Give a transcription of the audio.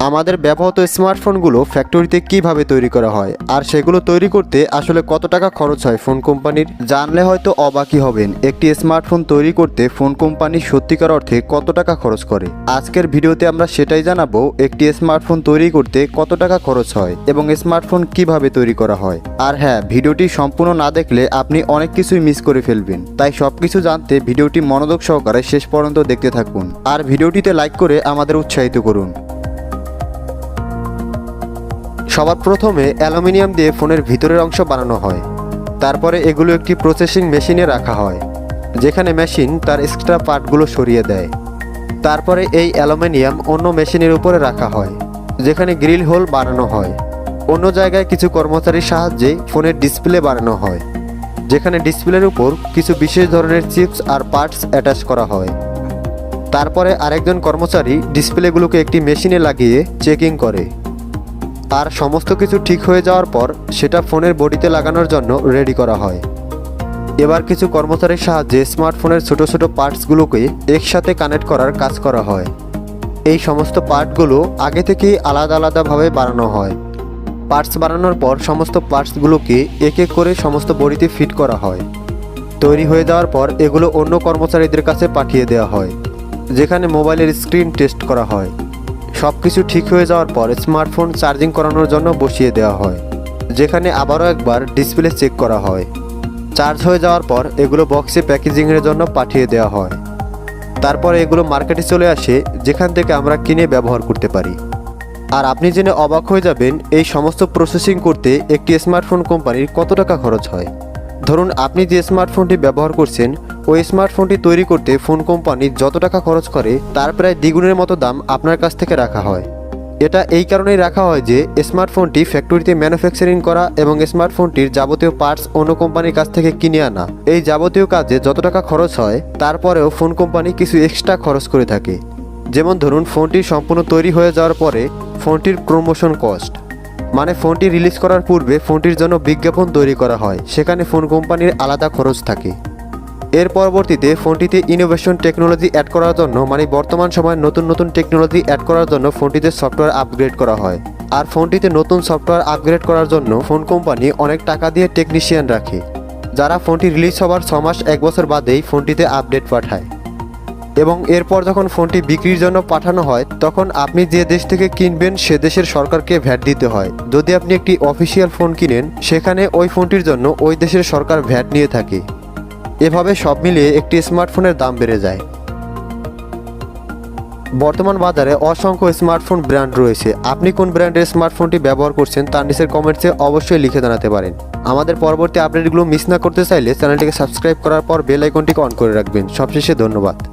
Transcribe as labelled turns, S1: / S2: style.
S1: আমাদের ব্যবহৃত স্মার্টফোনগুলো ফ্যাক্টরিতে কীভাবে তৈরি করা হয় আর সেগুলো তৈরি করতে আসলে কত টাকা খরচ হয় ফোন কোম্পানির? জানলে হয়তো অবাকই হবেন, একটি স্মার্টফোন তৈরি করতে ফোন কোম্পানি সত্যিকার অর্থে কত টাকা খরচ করে। আজকের ভিডিওতে আমরা সেটাই জানাব, একটি স্মার্টফোন তৈরি করতে কত টাকা খরচ হয় এবং স্মার্টফোন কীভাবে তৈরি করা হয়। আর হ্যাঁ ভিডিওটি সম্পূর্ণ না দেখলে আপনি অনেক কিছুই মিস করে ফেলবেন। তাই সবকিছু জানতে ভিডিওটি মনোযোগ সহকারে শেষ পর্যন্ত দেখতে থাকুন। আর ভিডিওটিতে লাইক করে আমাদের উৎসাহিত করুন। সবার প্রথমে অ্যালুমিনিয়াম দিয়ে ফোনের ভিতরের অংশ বানানো হয়। তারপরে এগুলো একটি প্রসেসিং মেশিনে রাখা হয়, যেখানে মেশিন তার এক্সট্রা পার্টগুলো সরিয়ে দেয়। তারপরে এই অ্যালুমিনিয়াম অন্য মেশিনের উপরে রাখা হয়, যেখানে গ্রিল হোল বানানো হয়। অন্য জায়গায় কিছু কর্মচারীর সাহায্যে ফোনের ডিসপ্লে বানানো হয়, যেখানে ডিসপ্লের উপর কিছু বিশেষ ধরনের চিপস আর পার্টস অ্যাটাচ করা হয়। তারপরে আরেকজন কর্মচারী ডিসপ্লেগুলোকে একটি মেশিনে লাগিয়ে চেকিং করে। আর সমস্ত কিছু ঠিক হয়ে যাওয়ার পর সেটা ফোনের বডিতে লাগানোর জন্য রেডি করা হয়। এবার কিছু কর্মচারীর সাহায্যে স্মার্টফোনের ছোট ছোট পার্টসগুলোকে একসাথে কানেক্ট করার কাজ করা হয়। এই সমস্ত পার্টগুলো আগে থেকেই আলাদা আলাদাভাবে বানানো হয়। পার্টস বানানোর পর সমস্ত পার্টসগুলোকে এক এক করে সমস্ত বডিতে ফিট করা হয়। তৈরি হয়ে যাওয়ার পর এগুলো অন্য কর্মচারীদের কাছে পাঠিয়ে দেওয়া হয়, যেখানে মোবাইলের স্ক্রিন টেস্ট করা হয়। সব কিছু ঠিক হয়ে যাওয়ার পর স্মার্টফোন চার্জিং করানোর জন্য বসিয়ে দেওয়া হয়, যেখানে আবারও একবার ডিসপ্লে চেক করা হয়। চার্জ হয়ে যাওয়ার পর এগুলো বক্সে প্যাকেজিংয়ের জন্য পাঠিয়ে দেওয়া হয়। তারপর এগুলো মার্কেটে চলে আসে, যেখান থেকে আমরা কিনে ব্যবহার করতে পারি। আর আপনি জেনে অবাক হয়ে যাবেন, এই সমস্ত প্রসেসিং করতে একটি স্মার্টফোন কোম্পানির কত টাকা খরচ হয়। ধরুন আপনি যে স্মার্টফোনটি ব্যবহার করছেন, ওই স্মার্টফোনটি তৈরি করতে ফোন কোম্পানি যত টাকা খরচ করে, তার প্রায় দ্বিগুণের মতো দাম আপনার কাছ থেকে রাখা হয়। এটা এই কারণেই রাখা হয় যে স্মার্টফোনটি ফ্যাক্টরিতে ম্যানুফ্যাকচারিং করা এবং স্মার্টফোনটির যাবতীয় পার্টস অন্য কোম্পানির কাছ থেকে কিনে আনা। এই যাবতীয় কাজে যত টাকা খরচ হয়, তারপরেও ফোন কোম্পানি কিছু এক্সট্রা খরচ করে থাকে। যেমন ধরুন ফোনটি সম্পূর্ণ তৈরি হয়ে যাওয়ার পরে ফোনটির প্রমোশন কস্ট মানে ফোনটি রিলিজ করার পূর্বে ফোনটির জন্য বিজ্ঞাপন তৈরি করা হয়, সেখানে ফোন কোম্পানির আলাদা খরচ থাকে। এর পরবর্তীতে ফোনটিতে ইনোভেশন টেকনোলজি অ্যাড করার জন্য মানে বর্তমান সময়ে নতুন নতুন টেকনোলজি অ্যাড করার জন্য ফোনটিতে সফটওয়্যার আপগ্রেড করা হয়। আর ফোনটিতে নতুন সফটওয়্যার আপগ্রেড করার জন্য ফোন কোম্পানি অনেক টাকা দিয়ে টেকনিশিয়ান রাখে, যারা ফোনটি রিলিজ হওয়ার ছ মাস, এক বছর বাদেই ফোনটিতে আপডেট পাঠায়। এবং এরপর যখন ফোনটি বিক্রির জন্য পাঠানো হয়, তখন আপনি যে দেশ থেকে কিনবেন, সে দেশের সরকারকে ভ্যাট দিতে হয়। যদি আপনি একটি অফিসিয়াল ফোন কিনেন, সেখানে ওই ফোনটির জন্য ওই দেশের সরকার ভ্যাট নিয়ে থাকে। এভাবে সব মিলিয়ে একটি স্মার্টফোনের দাম বেড়ে যায়। বর্তমান বাজারে অসংখ্য স্মার্টফোন ব্র্যান্ড রয়েছে। আপনি কোন ব্র্যান্ডের স্মার্টফোনটি ব্যবহার করছেন, তার নিচের কমেন্টসে অবশ্যই লিখে জানাতে পারেন। আমাদের পরবর্তী আপডেটগুলো মিস না করতে চাইলে চ্যানেলটিকে সাবস্ক্রাইব করার পর বেল আইকনটিকে অন করে রাখবেন। সবশেষে ধন্যবাদ।